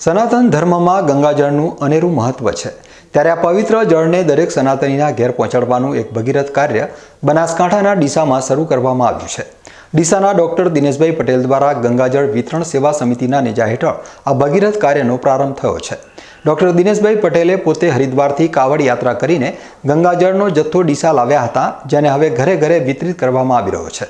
સનાતન ધર્મમાં ગંગાજળનું અનેરું મહત્વ છે. ત્યારે આ પવિત્ર જળને દરેક સનાતનીના ઘેર પહોંચાડવાનું એક ભગીરથ કાર્ય બનાસકાંઠાના ડીસામાં શરૂ કરવામાં આવ્યું છે. ડીસાના ડોક્ટર દિનેશભાઈ પટેલ દ્વારા ગંગાજળ વિતરણ સેવા સમિતિના નેજા હેઠળ આ ભગીરથ કાર્યનો પ્રારંભ થયો છે. ડોક્ટર દિનેશભાઈ પટેલે પોતે હરિદ્વારથી કાવડ યાત્રા કરીને ગંગાજળનો જથ્થો ડીસા લાવ્યા હતા, જેને હવે ઘરે ઘરે વિતરિત કરવામાં આવી રહ્યો છે.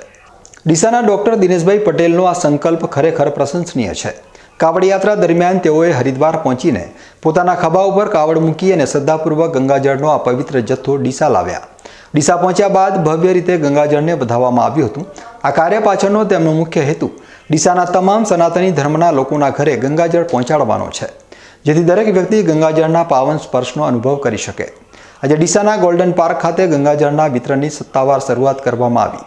ડીસાના ડોક્ટર દિનેશભાઈ પટેલનો આ સંકલ્પ ખરેખર પ્રશંસનીય છે. કાવડ યાત્રા દરમિયાન તેઓએ હરિદ્વાર પહોંચીને પોતાના ખભા ઉપર કાવડ મૂકી અને શ્રદ્ધાપૂર્વક ગંગાજળનો આ પવિત્ર જથ્થો ડીસા લાવ્યા. ડીસા પહોંચ્યા બાદ ભવ્ય રીતે ગંગાજળને વધાવવામાં આવ્યું હતું. આ કાર્ય પાછળનો તેમનો મુખ્ય હેતુ ડીસાના તમામ સનાતની ધર્મના લોકોના ઘરે ગંગાજળ પહોંચાડવાનો છે, જેથી દરેક વ્યક્તિ ગંગાજળના પાવન સ્પર્શનો અનુભવ કરી શકે. આજે ડીસાના ગોલ્ડન પાર્ક ખાતે ગંગાજળના વિતરણની સત્તાવાર શરૂઆત કરવામાં આવી.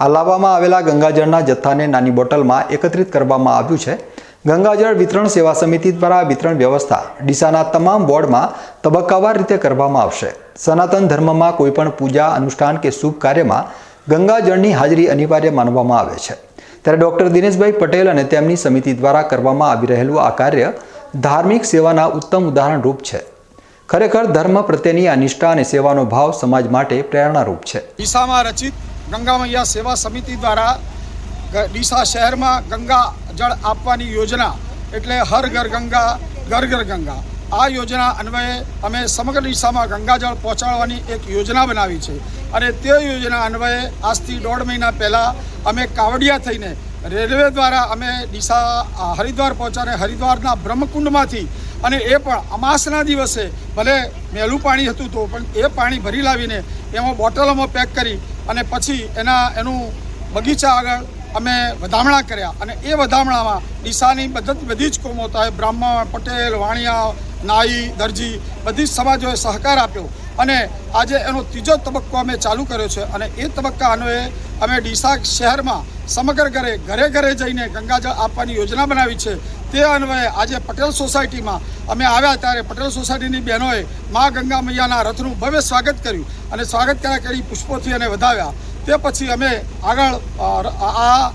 આ લાવવામાં આવેલા ગંગાજળના જથ્થાને નાની બોટલમાં એકત્રિત કરવામાં આવ્યું છે ગંગાજળ વિતરણ સેવા સમિતિ દ્વારા વિતરણ વ્યવસ્થા ડીસાના તમામ બોર્ડમાં તબક્કાવાર રીતે કરવામાં આવશે. સનાતન ધર્મમાં કોઈપણ પૂજા, અનુષ્ઠાન કે શુભ કાર્યમાં ગંગાજળની હાજરી અનિવાર્ય માનવામાં આવે છે. ત્યારે ડૉક્ટર દિનેશભાઈ પટેલ અને તેમની સમિતિ દ્વારા કરવામાં આવી રહેલું આ કાર્ય ધાર્મિક સેવાના ઉત્તમ ઉદાહરણરૂપ છે. ખરેખર ધર્મ પ્રત્યેની આ નિષ્ઠા અને સેવાનો ભાવ સમાજ માટે પ્રેરણારૂપ છે. ડીસામાં રચિત ગંગા મૈયા સેવા સમિતિ દ્વારા ડીસા શહેરમાં ગંગા જળ આપવાની યોજના એટલે હર ઘર ગંગા, ઘર ઘર ગંગા. આ યોજના અન્વયે અમે સમગ્ર દિશામાં ગંગાજળ પહોંચાડવાની એક યોજના બનાવી છે. અને તે યોજના અન્વયે આજથી દોઢ મહિના પહેલાં અમે કાવડિયા થઈને રેલવે દ્વારા અમે ડીસા હરિદ્વાર પહોંચ્યા હરિદ્વારના બ્રહ્મકુંડમાંથી અને એ પણ અમાસના દિવસે ભલે મેલું પાણી હતું તો પણ એ પાણી ભરી લાવીને એમાં બોટલોમાં પેક કરી અને પછી એના, એનું બગીચા આગળ અમે વધામણા કર્યા અને એ વધામણામાં ડીસાની બધી બધી જ કોમોતાએ બ્રાહ્મણ, પટેલ, વાણિયા, નાઈ, દરજી બધી જ સમાજોએ સહકાર આપ્યો. અને આજે એનો ત્રીજો તબક્કો અમે ચાલુ કર્યો છે અને એ તબક્કા અન્વયે અમે ડીસા શહેરમાં સમગ્ર ઘરે ઘરે ઘરે જઈને ગંગાજળ આપવાની યોજના બનાવી છે. તે અન્વયે આજે પટેલ સોસાયટીમાં અમે આવ્યા ત્યારે પટેલ સોસાયટીની બહેનોએ મા ગંગા મૈયાના રથનું ભવ્ય સ્વાગત કર્યું અને સ્વાગત કર્યા કરી પુષ્પોથી અને વધાવ્યા. તે પછી અમે આગળ આ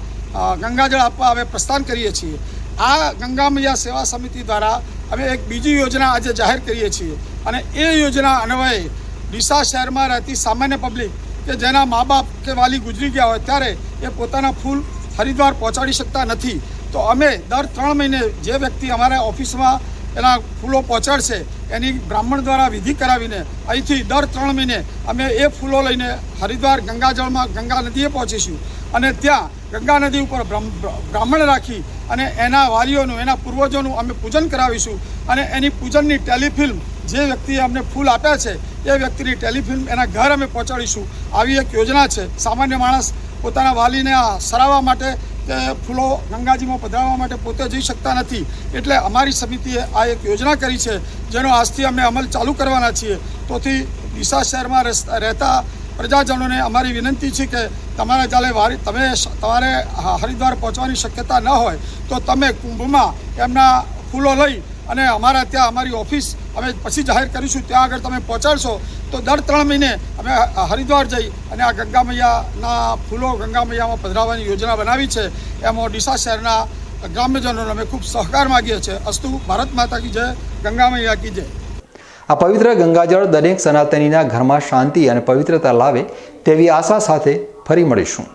ગંગાજળ આપવા હવે પ્રસ્થાન કરીએ છીએ. આ ગંગા સેવા સમિતિ દ્વારા અમે એક બીજી યોજના આજે જાહેર કરીએ છીએ. અને એ યોજના અન્વયે ડીસા શહેરમાં રહેતી સામાન્ય પબ્લિક કે જેના મા બાપ કે વાલી ગુજરી ગયા હોય ત્યારે એ પોતાના ફૂલ હરિદ્વાર પહોંચાડી શકતા નથી. તો અમે દર ત્રણ મહિને જે વ્યક્તિ અમારા ઓફિસમાં એના ફૂલો પહોંચાડશે, એની બ્રાહ્મણ દ્વારા વિધિ કરાવીને અહીંથી દર ત્રણ મહિને અમે એ ફૂલો લઈને હરિદ્વાર ગંગાજળમાં ગંગા નદીએ પહોંચીશું. અને ત્યાં ગંગા નદી ઉપર બ્રાહ્મણ રાખી અને એના વાલીઓનું, એના પૂર્વજોનું અમે પૂજન કરાવીશું. અને એની પૂજનની ટેલિફિલ્મ જે વ્યક્તિએ અમને ફૂલ આપ્યા છે, એ વ્યક્તિની ટેલિફિલ્મ એના ઘર અમે પહોંચાડીશું. આવી એક યોજના છે. સામાન્ય માણસ પોતાના વાલીને આ સરાવવા માટે કે ફૂલો ગંગાજીમાં પધરાવવા માટે પોતે જઈ શકતા નથી. એટલે અમારી સમિતિએ આ એક યોજના કરી છે, જેનો આજથી અમે અમલ ચાલુ કરવાના છીએ. તોથી ડીસા શહેરમાં રહેતા પ્રજાજનોને અમારી વિનંતી છે કે તમારે ચાલે વારી, તમે તમારે હરિદ્વાર પહોંચવાની શક્યતા ન હોય, તો તમે કુંભમાં એમના ફૂલો લઈ અને અમારા ત્યાં અમારી ઓફિસ અમે પછી જાહેર કરીશું, ત્યાં આગળ તમે પહોંચાડશો. તો દર ત્રણ મહિને અમે હરિદ્વાર જઈ અને આ ગંગા મૈયાના ફૂલો ગંગા મૈયામાં પધરાવવાની યોજના બનાવી છે. એમાં ડીસા શહેરના ગ્રામ્યજનોને અમે ખૂબ સહકાર માગીએ છીએ. અસ્તુ, ભારત માતા કી જય ગંગા મૈયા કી જય. આ પવિત્ર ગંગાજળ દરેક સનાતનીના ઘરમાં શાંતિ અને પવિત્રતા લાવે તેવી આશા સાથે ફરી મળીશું.